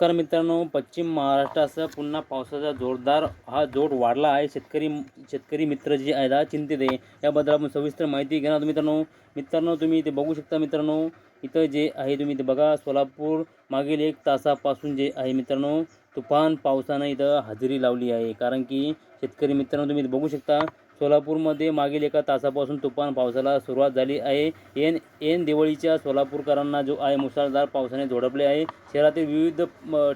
नमस्कार मित्रांनो पश्चिम महाराष्ट्रासह पुन्हा पावसाचा जोरदार हा जोर वाढला आहे. शेतकरी शेतकरी मित्र जे आहेत चिंतित आहे. याबद्दल आपण सविस्तर माहिती घेणार मित्रांनो. मित्रांनो तुम्ही इथे बघू शकता मित्रांनो इथं जे आहे तुम्ही इथे बघा सोलापूर मागील एक तासापासून जे आहे मित्रांनो तुफान पावसानं इथं हजेरी लावली आहे. कारण की शेतकरी मित्रांनो तुम्ही इथे बघू शकता सोलापूरमध्ये मागील एका तासापासून तुफान पावसाला सुरुवात झाली आहे. एन ऐन दिवाळीच्या सोलापूरकरांना जो आहे मुसळधार पावसाने झोडपले आहे. शहरातील विविध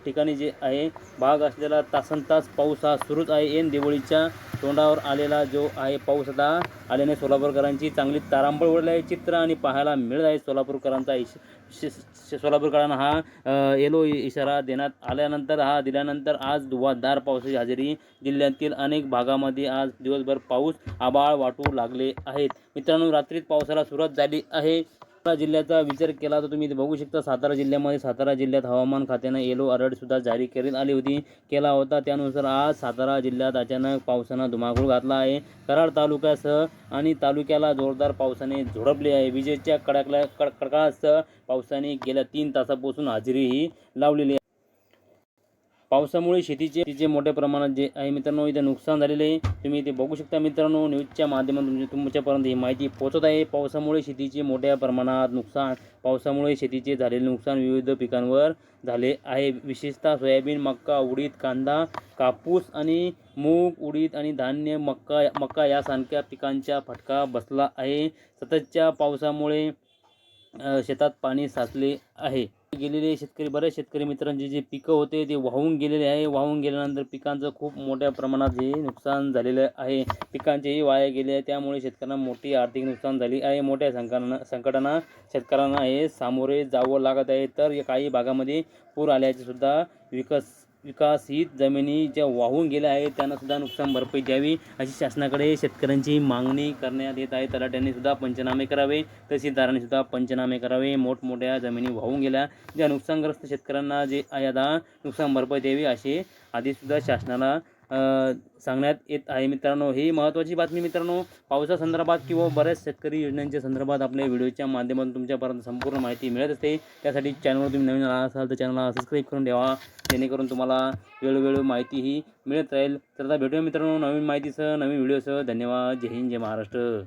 ठिकाणी जे आहे भाग असलेला तासन तास पाऊस हा सुरूच आहे. एन दिवाळीच्या तोंडावर आलेला जो आहे पाऊस आता आल्याने सोलापूरकरांची चांगली तारांबळ उडली आहे. चित्र आणि पाहायला मिळत आहे. सोलापूरकरांचा इश श- सोलापूरकरांना हा येलो इशारा देण्यात आल्यानंतर हा दिल्यानंतर आज धुवाधार पावसाची हजेरी जिल्ह्यातील अनेक भागामध्ये आज दिवसभर पाऊस आबाळ वाटू लागले आहेत. मित्रांनो रात्रीत पावसाला सुरुवात झाली आहे. सातारा जिल्ह्याचा विचार केला तर तुम्ही इथे बघू शकता सातारा जिल्ह्यामध्ये सातारा जिल्ह्यात हवामान खात्यानं येलो अलर्टसुद्धा जारी करण्यात आली होती. केला होता. त्यानुसार आज सातारा जिल्ह्यात अचानक पावसानं धुमाकूळ घातला आहे. कराड तालुक्यासह आणि तालुक्याला जोरदार पावसाने झोडपले आहे. विजेच्या कडकल्या कड कडकडासह पावसाने गेल्या तीन तासापासून हजेरीही लावलेली आहे. पावसामुळे शेतीचे शेतीचे मोठ्या प्रमाणात जे आहे मित्रांनो इथे नुकसान झालेले आहे. तुम्ही इथे बघू शकता मित्रांनो न्यूजच्या माध्यमातून तुमच्या तुमच्यापर्यंत ही माहिती पोहोचत आहे. पावसामुळे शेतीचे मोठ्या प्रमाणात नुकसान पावसामुळे शेतीचे झालेले नुकसान विविध पिकांवर झाले आहे. विशेषतः सोयाबीन मक्का उडीद कांदा कापूस आणि मूग उडीद आणि धान्य मक्का मक्का यासारख्या पिकांच्या फटका बसला आहे. सततच्या पावसामुळे शेतात पाणी साचले आहे. गेलेले शेतकरी बरेच शेतकरी मित्रांचे जे पिकं होते ते वाहून गेलेले आहे. वाहून गेल्यानंतर पिकांचं खूप मोठ्या प्रमाणात हे नुकसान झालेलं आहे. पिकांचेही वाया गेले आहे. त्यामुळे शेतकऱ्यांना मोठी आर्थिक नुकसान झाली आहे. मोठ्या संकटांना संकटांना शेतकऱ्यांना हे सामोरे जावं लागत आहे. तर या काही भागामध्ये पूर आल्याचे सुद्धा विकस विकासित जमिनी ज्या वाहून गेल्या आहेत त्यांनासुद्धा नुकसान भरपाई द्यावी अशी शासनाकडे शेतकऱ्यांची मागणी करण्यात येत आहे. तलाट्यांनी सुद्धा पंचनामे करावे तहसीलदारांनी सुद्धा पंचनामे करावे. मोठमोठ्या जमिनी वाहून गेल्या ज्या नुकसानग्रस्त शेतकऱ्यांना जे आहे आता नुकसान भरपाई द्यावी असे आधीसुद्धा शासनाला सांगण्यात येत आहे मित्रांनो. ही महत्त्वाची बातमी मित्रांनो. पावसासंदर्भात किंवा बऱ्याच शेतकरी योजनांच्या संदर्भात आपल्या व्हिडिओच्या माध्यमातून तुमच्यापर्यंत संपूर्ण माहिती मिळत असते. त्यासाठी चॅनलवर तुम्ही नवीन आला असाल तर चॅनलला सबस्क्राईब करून ठेवा. जेणेकरून तुम्हाला वेळोवेळी माहितीही मिळत राहील. तर आता भेटूया मित्रांनो नवीन माहितीसह नवीन व्हिडिओसह. धन्यवाद. जय हिंद जय महाराष्ट्र.